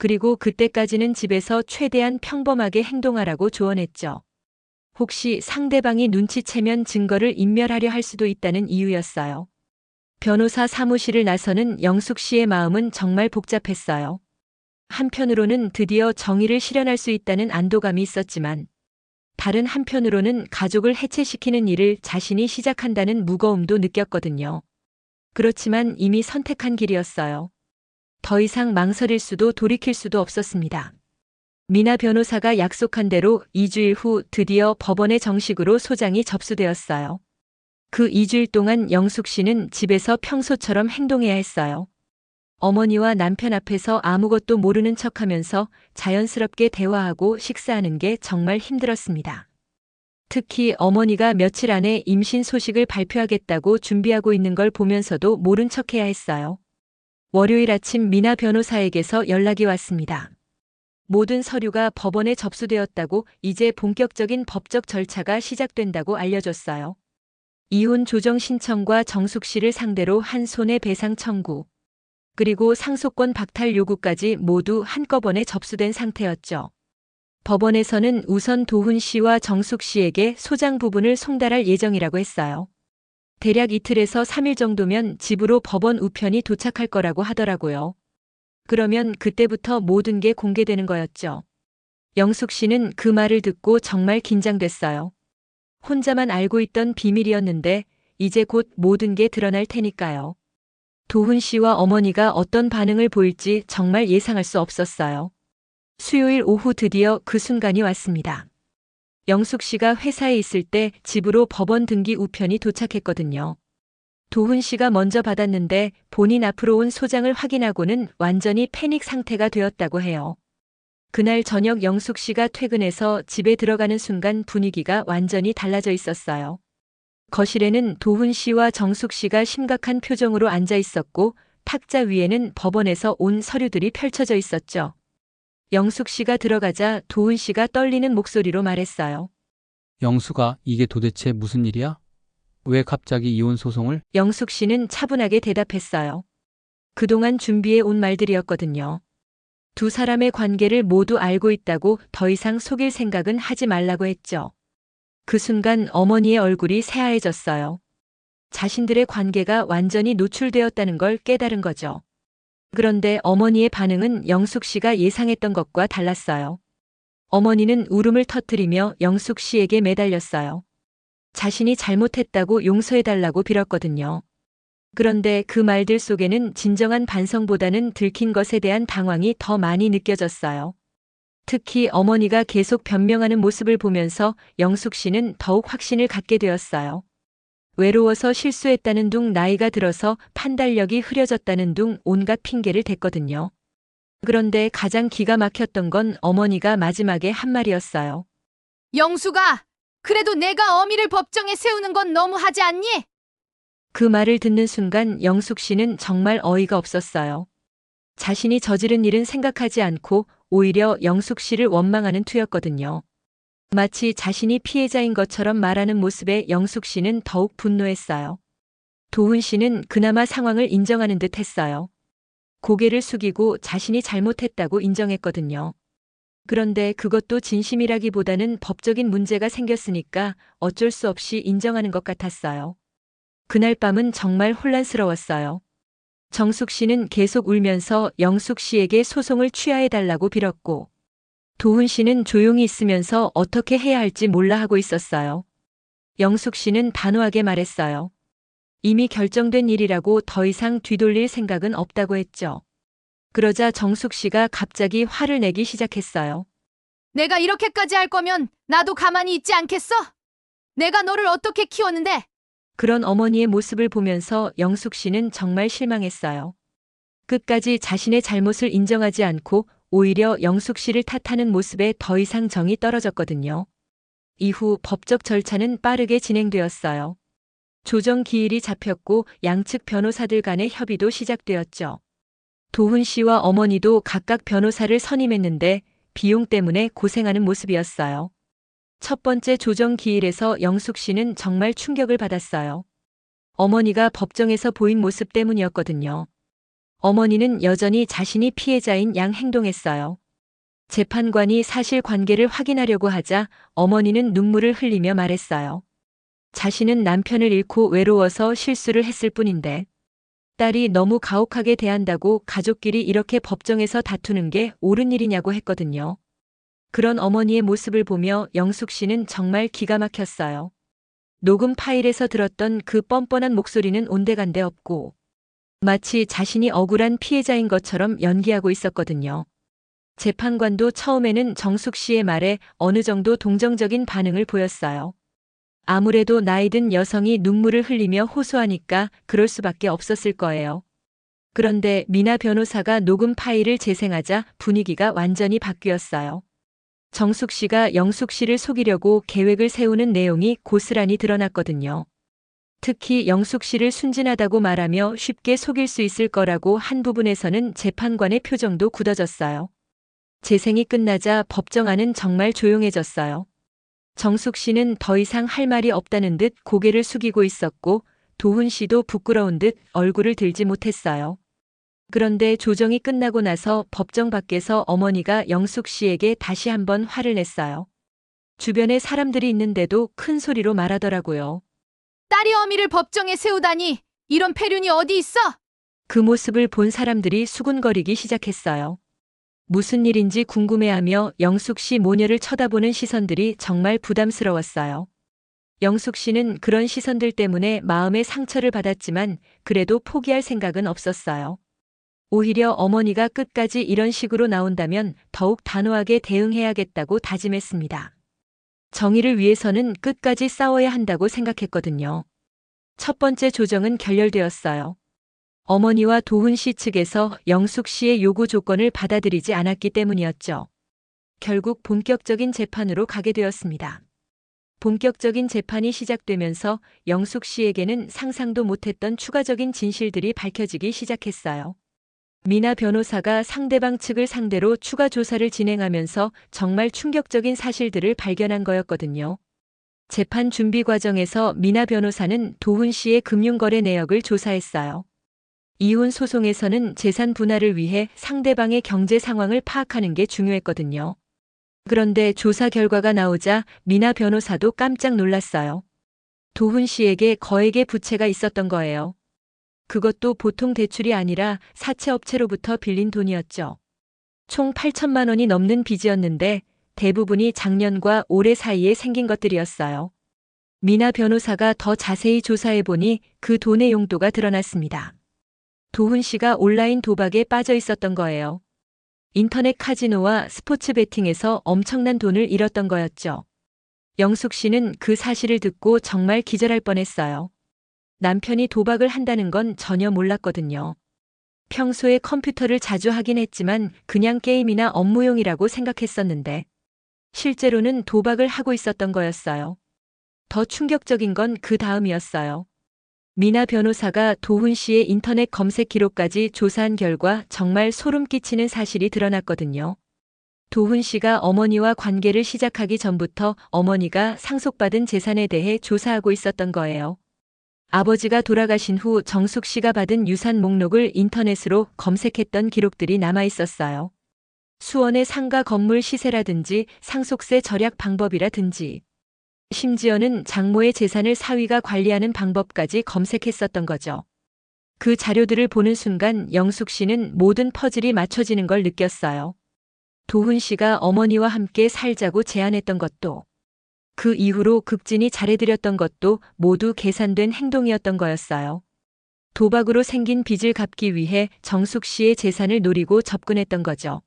그리고 그때까지는 집에서 최대한 평범하게 행동하라고 조언했죠. 혹시 상대방이 눈치채면 증거를 인멸하려 할 수도 있다는 이유였어요. 변호사 사무실을 나서는 영숙 씨의 마음은 정말 복잡했어요. 한편으로는 드디어 정의를 실현할 수 있다는 안도감이 있었지만 다른 한편으로는 가족을 해체시키는 일을 자신이 시작한다는 무거움도 느꼈거든요. 그렇지만 이미 선택한 길이었어요. 더 이상 망설일 수도 돌이킬 수도 없었습니다. 미나 변호사가 약속한 대로 2주일 후 드디어 법원에 정식으로 소장이 접수되었어요. 그 2주일 동안 영숙 씨는 집에서 평소처럼 행동해야 했어요. 어머니와 남편 앞에서 아무것도 모르는 척 하면서 자연스럽게 대화하고 식사하는 게 정말 힘들었습니다. 특히 어머니가 며칠 안에 임신 소식을 발표하겠다고 준비하고 있는 걸 보면서도 모른 척 해야 했어요. 월요일 아침 미나 변호사에게서 연락이 왔습니다. 모든 서류가 법원에 접수되었다고 이제 본격적인 법적 절차가 시작된다고 알려줬어요. 이혼 조정 신청과 정숙 씨를 상대로 한 손해 배상 청구, 그리고 상속권 박탈 요구까지 모두 한꺼번에 접수된 상태였죠. 법원에서는 우선 도훈 씨와 정숙 씨에게 소장 부분을 송달할 예정이라고 했어요. 대략 이틀에서 3일 정도면 집으로 법원 우편이 도착할 거라고 하더라고요. 그러면 그때부터 모든 게 공개되는 거였죠. 영숙 씨는 그 말을 듣고 정말 긴장됐어요. 혼자만 알고 있던 비밀이었는데 이제 곧 모든 게 드러날 테니까요. 도훈 씨와 어머니가 어떤 반응을 보일지 정말 예상할 수 없었어요. 수요일 오후 드디어 그 순간이 왔습니다. 영숙 씨가 회사에 있을 때 집으로 법원 등기 우편이 도착했거든요. 도훈 씨가 먼저 받았는데 본인 앞으로 온 소장을 확인하고는 완전히 패닉 상태가 되었다고 해요. 그날 저녁 영숙 씨가 퇴근해서 집에 들어가는 순간 분위기가 완전히 달라져 있었어요. 거실에는 도훈 씨와 정숙 씨가 심각한 표정으로 앉아 있었고 탁자 위에는 법원에서 온 서류들이 펼쳐져 있었죠. 영숙 씨가 들어가자 도훈 씨가 떨리는 목소리로 말했어요. 영수가 이게 도대체 무슨 일이야? 왜 갑자기 이혼 소송을? 영숙 씨는 차분하게 대답했어요. 그동안 준비해 온 말들이었거든요. 두 사람의 관계를 모두 알고 있다고 더 이상 속일 생각은 하지 말라고 했죠. 그 순간 어머니의 얼굴이 새하얘졌어요. 자신들의 관계가 완전히 노출되었다는 걸 깨달은 거죠. 그런데 어머니의 반응은 영숙 씨가 예상했던 것과 달랐어요. 어머니는 울음을 터뜨리며 영숙 씨에게 매달렸어요. 자신이 잘못했다고 용서해달라고 빌었거든요. 그런데 그 말들 속에는 진정한 반성보다는 들킨 것에 대한 당황이 더 많이 느껴졌어요. 특히 어머니가 계속 변명하는 모습을 보면서 영숙 씨는 더욱 확신을 갖게 되었어요. 외로워서 실수했다는 둥 나이가 들어서 판단력이 흐려졌다는 둥 온갖 핑계를 댔거든요. 그런데 가장 기가 막혔던 건 어머니가 마지막에 한 말이었어요. 영수가 그래도 내가 어미를 법정에 세우는 건 너무하지 않니? 그 말을 듣는 순간 영숙 씨는 정말 어이가 없었어요. 자신이 저지른 일은 생각하지 않고 오히려 영숙 씨를 원망하는 투였거든요. 마치 자신이 피해자인 것처럼 말하는 모습에 영숙 씨는 더욱 분노했어요. 도훈 씨는 그나마 상황을 인정하는 듯 했어요. 고개를 숙이고 자신이 잘못했다고 인정했거든요. 그런데 그것도 진심이라기보다는 법적인 문제가 생겼으니까 어쩔 수 없이 인정하는 것 같았어요. 그날 밤은 정말 혼란스러웠어요. 정숙 씨는 계속 울면서 영숙 씨에게 소송을 취하해달라고 빌었고, 도훈 씨는 조용히 있으면서 어떻게 해야 할지 몰라 하고 있었어요. 영숙 씨는 단호하게 말했어요. 이미 결정된 일이라고 더 이상 뒤돌릴 생각은 없다고 했죠. 그러자 정숙 씨가 갑자기 화를 내기 시작했어요. 내가 이렇게까지 할 거면 나도 가만히 있지 않겠어? 내가 너를 어떻게 키웠는데? 그런 어머니의 모습을 보면서 영숙 씨는 정말 실망했어요. 끝까지 자신의 잘못을 인정하지 않고 오히려 영숙 씨를 탓하는 모습에 더 이상 정이 떨어졌거든요. 이후 법적 절차는 빠르게 진행되었어요. 조정 기일이 잡혔고 양측 변호사들 간의 협의도 시작되었죠. 도훈 씨와 어머니도 각각 변호사를 선임했는데 비용 때문에 고생하는 모습이었어요. 첫 번째 조정 기일에서 영숙 씨는 정말 충격을 받았어요. 어머니가 법정에서 보인 모습 때문이었거든요. 어머니는 여전히 자신이 피해자인 양 행동했어요. 재판관이 사실 관계를 확인하려고 하자 어머니는 눈물을 흘리며 말했어요. 자신은 남편을 잃고 외로워서 실수를 했을 뿐인데 딸이 너무 가혹하게 대한다고 가족끼리 이렇게 법정에서 다투는 게 옳은 일이냐고 했거든요. 그런 어머니의 모습을 보며 영숙 씨는 정말 기가 막혔어요. 녹음 파일에서 들었던 그 뻔뻔한 목소리는 온데간데 없고 마치 자신이 억울한 피해자인 것처럼 연기하고 있었거든요. 재판관도 처음에는 정숙 씨의 말에 어느 정도 동정적인 반응을 보였어요. 아무래도 나이든 여성이 눈물을 흘리며 호소하니까 그럴 수밖에 없었을 거예요. 그런데 미나 변호사가 녹음 파일을 재생하자 분위기가 완전히 바뀌었어요. 정숙 씨가 영숙 씨를 속이려고 계획을 세우는 내용이 고스란히 드러났거든요. 특히 영숙 씨를 순진하다고 말하며 쉽게 속일 수 있을 거라고 한 부분에서는 재판관의 표정도 굳어졌어요. 재생이 끝나자 법정 안은 정말 조용해졌어요. 정숙 씨는 더 이상 할 말이 없다는 듯 고개를 숙이고 있었고 도훈 씨도 부끄러운 듯 얼굴을 들지 못했어요. 그런데 조정이 끝나고 나서 법정 밖에서 어머니가 영숙 씨에게 다시 한번 화를 냈어요. 주변에 사람들이 있는데도 큰 소리로 말하더라고요. 딸이 어미를 법정에 세우다니 이런 폐륜이 어디 있어? 그 모습을 본 사람들이 수군거리기 시작했어요. 무슨 일인지 궁금해하며 영숙 씨 모녀를 쳐다보는 시선들이 정말 부담스러웠어요. 영숙 씨는 그런 시선들 때문에 마음의 상처를 받았지만 그래도 포기할 생각은 없었어요. 오히려 어머니가 끝까지 이런 식으로 나온다면 더욱 단호하게 대응해야겠다고 다짐했습니다. 정의를 위해서는 끝까지 싸워야 한다고 생각했거든요. 첫 번째 조정은 결렬되었어요. 어머니와 도훈 씨 측에서 영숙 씨의 요구 조건을 받아들이지 않았기 때문이었죠. 결국 본격적인 재판으로 가게 되었습니다. 본격적인 재판이 시작되면서 영숙 씨에게는 상상도 못했던 추가적인 진실들이 밝혀지기 시작했어요. 미나 변호사가 상대방 측을 상대로 추가 조사를 진행하면서 정말 충격적인 사실들을 발견한 거였거든요. 재판 준비 과정에서 미나 변호사는 도훈 씨의 금융거래 내역을 조사했어요. 이혼 소송에서는 재산 분할을 위해 상대방의 경제 상황을 파악하는 게 중요했거든요. 그런데 조사 결과가 나오자 미나 변호사도 깜짝 놀랐어요. 도훈 씨에게 거액의 부채가 있었던 거예요. 그것도 보통 대출이 아니라 사채업체로부터 빌린 돈이었죠. 총 8천만 원이 넘는 빚이었는데 대부분이 작년과 올해 사이에 생긴 것들이었어요. 미나 변호사가 더 자세히 조사해 보니 그 돈의 용도가 드러났습니다. 도훈 씨가 온라인 도박에 빠져 있었던 거예요. 인터넷 카지노와 스포츠 베팅에서 엄청난 돈을 잃었던 거였죠. 영숙 씨는 그 사실을 듣고 정말 기절할 뻔했어요. 남편이 도박을 한다는 건 전혀 몰랐거든요. 평소에 컴퓨터를 자주 하긴 했지만 그냥 게임이나 업무용이라고 생각했었는데 실제로는 도박을 하고 있었던 거였어요. 더 충격적인 건 그 다음이었어요. 미나 변호사가 도훈 씨의 인터넷 검색 기록까지 조사한 결과 정말 소름 끼치는 사실이 드러났거든요. 도훈 씨가 어머니와 관계를 시작하기 전부터 어머니가 상속받은 재산에 대해 조사하고 있었던 거예요. 아버지가 돌아가신 후 정숙 씨가 받은 유산 목록을 인터넷으로 검색했던 기록들이 남아 있었어요. 수원의 상가 건물 시세라든지 상속세 절약 방법이라든지 심지어는 장모의 재산을 사위가 관리하는 방법까지 검색했었던 거죠. 그 자료들을 보는 순간 영숙 씨는 모든 퍼즐이 맞춰지는 걸 느꼈어요. 도훈 씨가 어머니와 함께 살자고 제안했던 것도 그 이후로 극진히 잘해드렸던 것도 모두 계산된 행동이었던 거였어요. 도박으로 생긴 빚을 갚기 위해 정숙 씨의 재산을 노리고 접근했던 거죠.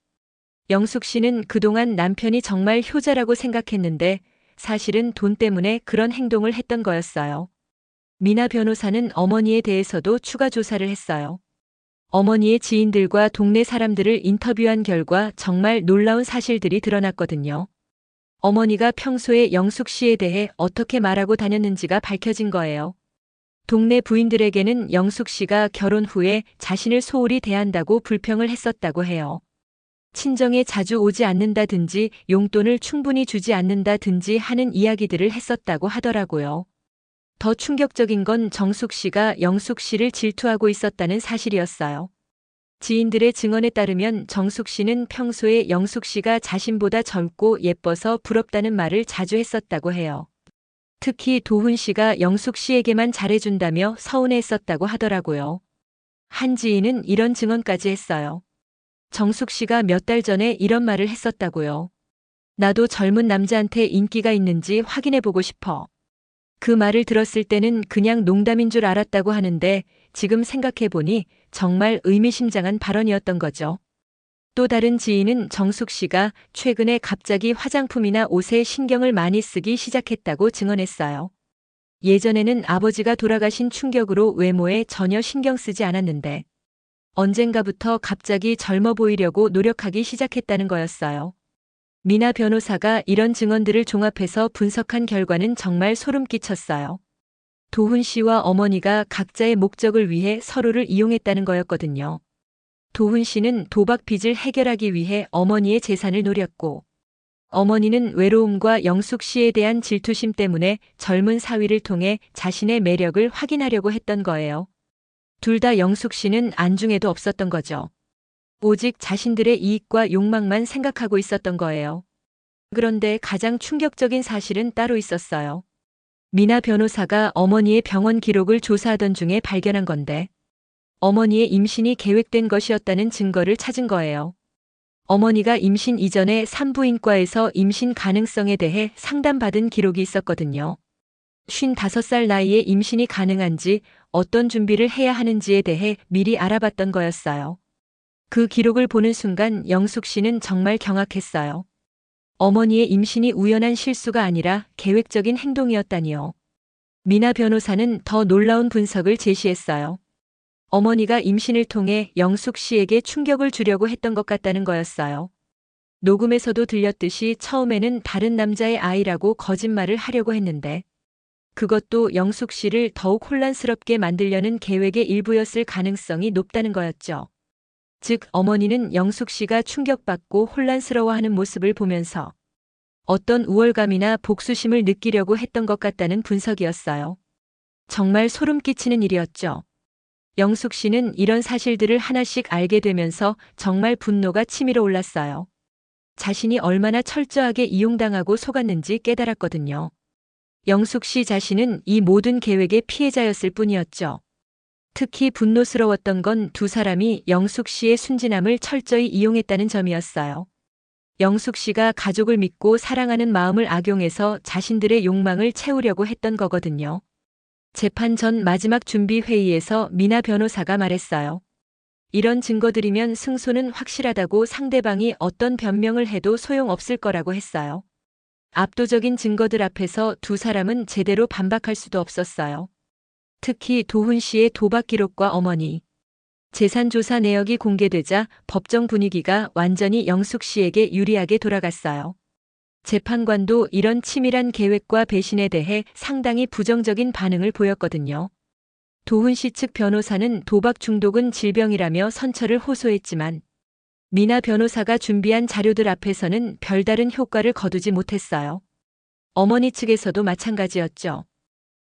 영숙 씨는 그동안 남편이 정말 효자라고 생각했는데 사실은 돈 때문에 그런 행동을 했던 거였어요. 미나 변호사는 어머니에 대해서도 추가 조사를 했어요. 어머니의 지인들과 동네 사람들을 인터뷰한 결과 정말 놀라운 사실들이 드러났거든요. 어머니가 평소에 영숙 씨에 대해 어떻게 말하고 다녔는지가 밝혀진 거예요. 동네 부인들에게는 영숙 씨가 결혼 후에 자신을 소홀히 대한다고 불평을 했었다고 해요. 친정에 자주 오지 않는다든지 용돈을 충분히 주지 않는다든지 하는 이야기들을 했었다고 하더라고요. 더 충격적인 건 정숙 씨가 영숙 씨를 질투하고 있었다는 사실이었어요. 지인들의 증언에 따르면 정숙 씨는 평소에 영숙 씨가 자신보다 젊고 예뻐서 부럽다는 말을 자주 했었다고 해요. 특히 도훈 씨가 영숙 씨에게만 잘해준다며 서운해했었다고 하더라고요. 한 지인은 이런 증언까지 했어요. 정숙 씨가 몇 달 전에 이런 말을 했었다고요. 나도 젊은 남자한테 인기가 있는지 확인해보고 싶어. 그 말을 들었을 때는 그냥 농담인 줄 알았다고 하는데 지금 생각해보니 정말 의미심장한 발언이었던 거죠. 또 다른 지인은 정숙 씨가 최근에 갑자기 화장품이나 옷에 신경을 많이 쓰기 시작했다고 증언했어요. 예전에는 아버지가 돌아가신 충격으로 외모에 전혀 신경 쓰지 않았는데 언젠가부터 갑자기 젊어 보이려고 노력하기 시작했다는 거였어요. 미나 변호사가 이런 증언들을 종합해서 분석한 결과는 정말 소름 끼쳤어요. 도훈 씨와 어머니가 각자의 목적을 위해 서로를 이용했다는 거였거든요. 도훈 씨는 도박 빚을 해결하기 위해 어머니의 재산을 노렸고, 어머니는 외로움과 영숙 씨에 대한 질투심 때문에 젊은 사위를 통해 자신의 매력을 확인하려고 했던 거예요. 둘 다 영숙 씨는 안중에도 없었던 거죠. 오직 자신들의 이익과 욕망만 생각하고 있었던 거예요. 그런데 가장 충격적인 사실은 따로 있었어요. 미나 변호사가 어머니의 병원 기록을 조사하던 중에 발견한 건데, 어머니의 임신이 계획된 것이었다는 증거를 찾은 거예요. 어머니가 임신 이전에 산부인과에서 임신 가능성에 대해 상담받은 기록이 있었거든요. 55살 나이에 임신이 가능한지 어떤 준비를 해야 하는지에 대해 미리 알아봤던 거였어요. 그 기록을 보는 순간 영숙 씨는 정말 경악했어요. 어머니의 임신이 우연한 실수가 아니라 계획적인 행동이었다니요. 미나 변호사는 더 놀라운 분석을 제시했어요. 어머니가 임신을 통해 영숙 씨에게 충격을 주려고 했던 것 같다는 거였어요. 녹음에서도 들렸듯이 처음에는 다른 남자의 아이라고 거짓말을 하려고 했는데, 그것도 영숙 씨를 더욱 혼란스럽게 만들려는 계획의 일부였을 가능성이 높다는 거였죠. 즉, 어머니는 영숙 씨가 충격받고 혼란스러워하는 모습을 보면서 어떤 우월감이나 복수심을 느끼려고 했던 것 같다는 분석이었어요. 정말 소름 끼치는 일이었죠. 영숙 씨는 이런 사실들을 하나씩 알게 되면서 정말 분노가 치밀어 올랐어요. 자신이 얼마나 철저하게 이용당하고 속았는지 깨달았거든요. 영숙 씨 자신은 이 모든 계획의 피해자였을 뿐이었죠. 특히 분노스러웠던 건 두 사람이 영숙 씨의 순진함을 철저히 이용했다는 점이었어요. 영숙 씨가 가족을 믿고 사랑하는 마음을 악용해서 자신들의 욕망을 채우려고 했던 거거든요. 재판 전 마지막 준비 회의에서 미나 변호사가 말했어요. 이런 증거들이면 승소는 확실하다고 상대방이 어떤 변명을 해도 소용없을 거라고 했어요. 압도적인 증거들 앞에서 두 사람은 제대로 반박할 수도 없었어요. 특히 도훈 씨의 도박 기록과 어머니. 재산 조사 내역이 공개되자 법정 분위기가 완전히 영숙 씨에게 유리하게 돌아갔어요. 재판관도 이런 치밀한 계획과 배신에 대해 상당히 부정적인 반응을 보였거든요. 도훈 씨 측 변호사는 도박 중독은 질병이라며 선처를 호소했지만 미나 변호사가 준비한 자료들 앞에서는 별다른 효과를 거두지 못했어요. 어머니 측에서도 마찬가지였죠.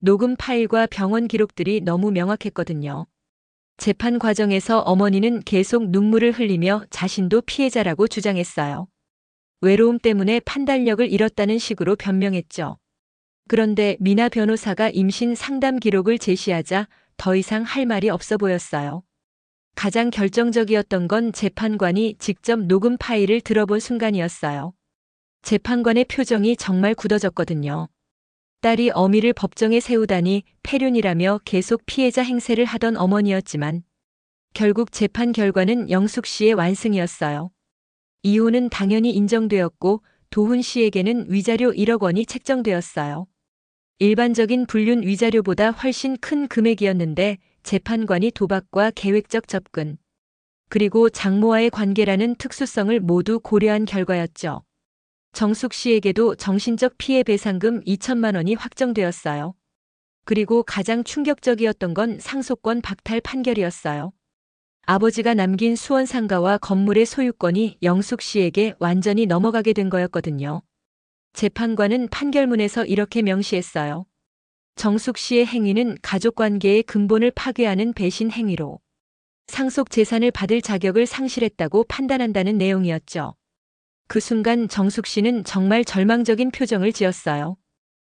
녹음 파일과 병원 기록들이 너무 명확했거든요. 재판 과정에서 어머니는 계속 눈물을 흘리며 자신도 피해자라고 주장했어요. 외로움 때문에 판단력을 잃었다는 식으로 변명했죠. 그런데 미나 변호사가 임신 상담 기록을 제시하자 더 이상 할 말이 없어 보였어요. 가장 결정적이었던 건 재판관이 직접 녹음 파일을 들어본 순간이었어요. 재판관의 표정이 정말 굳어졌거든요. 딸이 어미를 법정에 세우다니 폐륜이라며 계속 피해자 행세를 하던 어머니였지만 결국 재판 결과는 영숙 씨의 완승이었어요. 이혼은 당연히 인정되었고 도훈 씨에게는 위자료 1억 원이 책정되었어요. 일반적인 불륜 위자료보다 훨씬 큰 금액이었는데 재판관이 도박과 계획적 접근, 그리고 장모와의 관계라는 특수성을 모두 고려한 결과였죠. 정숙 씨에게도 정신적 피해 배상금 2천만 원이 확정되었어요. 그리고 가장 충격적이었던 건 상속권 박탈 판결이었어요. 아버지가 남긴 수원 상가와 건물의 소유권이 영숙 씨에게 완전히 넘어가게 된 거였거든요. 재판관은 판결문에서 이렇게 명시했어요. 정숙 씨의 행위는 가족 관계의 근본을 파괴하는 배신 행위로 상속 재산을 받을 자격을 상실했다고 판단한다는 내용이었죠. 그 순간 정숙 씨는 정말 절망적인 표정을 지었어요.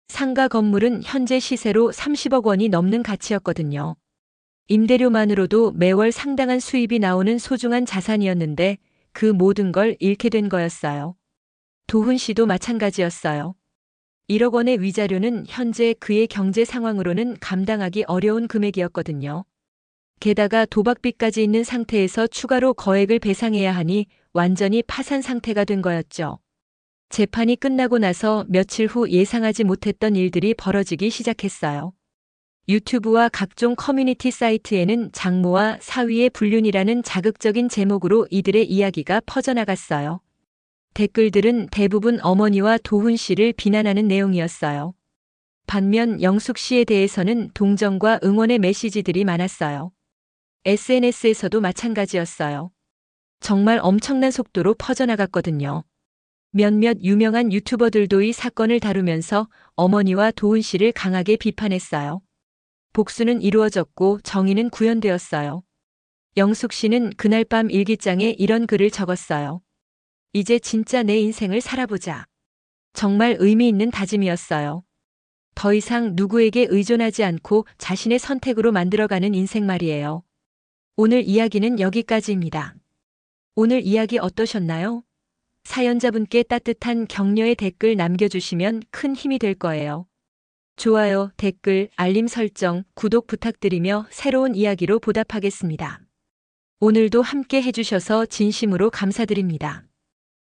상가 건물은 현재 시세로 30억 원이 넘는 가치였거든요. 임대료만으로도 매월 상당한 수입이 나오는 소중한 자산이었는데 그 모든 걸 잃게 된 거였어요. 도훈 씨도 마찬가지였어요. 1억 원의 위자료는 현재 그의 경제 상황으로는 감당하기 어려운 금액이었거든요. 게다가 도박빚까지 있는 상태에서 추가로 거액을 배상해야 하니 완전히 파산 상태가 된 거였죠. 재판이 끝나고 나서 며칠 후 예상하지 못했던 일들이 벌어지기 시작했어요. 유튜브와 각종 커뮤니티 사이트에는 장모와 사위의 불륜이라는 자극적인 제목으로 이들의 이야기가 퍼져나갔어요. 댓글들은 대부분 어머니와 도훈 씨를 비난하는 내용이었어요. 반면 영숙 씨에 대해서는 동정과 응원의 메시지들이 많았어요. SNS에서도 마찬가지였어요. 정말 엄청난 속도로 퍼져나갔거든요. 몇몇 유명한 유튜버들도 이 사건을 다루면서 어머니와 도훈 씨를 강하게 비판했어요. 복수는 이루어졌고 정의는 구현되었어요. 영숙 씨는 그날 밤 일기장에 이런 글을 적었어요. 이제 진짜 내 인생을 살아보자. 정말 의미 있는 다짐이었어요. 더 이상 누구에게 의존하지 않고 자신의 선택으로 만들어가는 인생 말이에요. 오늘 이야기는 여기까지입니다. 오늘 이야기 어떠셨나요? 사연자분께 따뜻한 격려의 댓글 남겨주시면 큰 힘이 될 거예요. 좋아요, 댓글, 알림 설정, 구독 부탁드리며 새로운 이야기로 보답하겠습니다. 오늘도 함께 해주셔서 진심으로 감사드립니다.